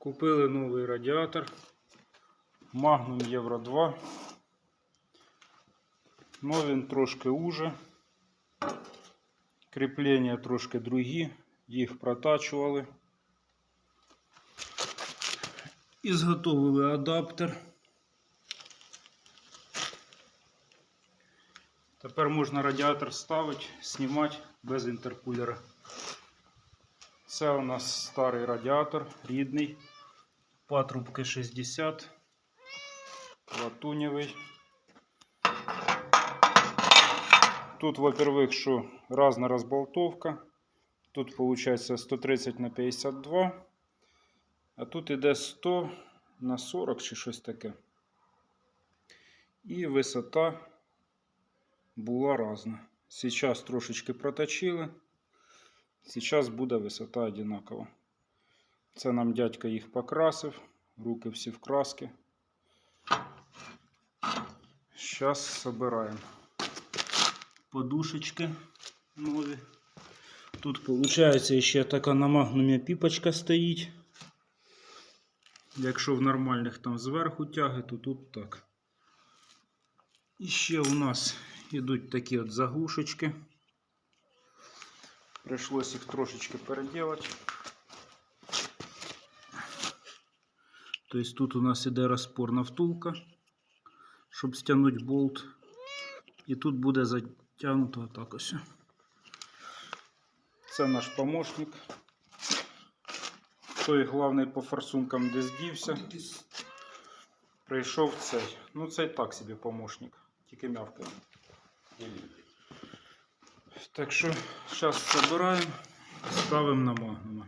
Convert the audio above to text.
Купили новий радіатор. Magnum Євро 2. Ну він трошки уже. Кріплення трошки другі. Їх протачували. І зготовили адаптер. Тепер можна радіатор ставити, знімати без інтеркулера. Це у нас старий радіатор, рідний. Патрубки 60. Латунєвий. Тут, во-первых, що разна розболтовка. Тут виходить 130 на 52. А тут іде 100 на 40 чи щось таке. І висота була разна. Сейчас трошечки проточили. Сейчас буде висота одинакова. Це нам дядька їх покрасив. Руки всі в краски. Сейчас собираємо. Подушечки нові. Тут виходить ще така на магнумі піпочка стоїть. Якщо в нормальних там зверху тяги, то тут так. І ще у нас йдуть такі от заглушечки. Прийшлось їх трошечки переділати. Тобто тут у нас іде розпорна втулка, щоб стягнути болт. І тут буде затягнуто отак ось. Це наш помощник. Той головний по форсункам десь дівся. Прийшов цей. Ну, цей так собі помощник. Тільки м'явкає. Так що зараз забираємо, ставимо на магнума.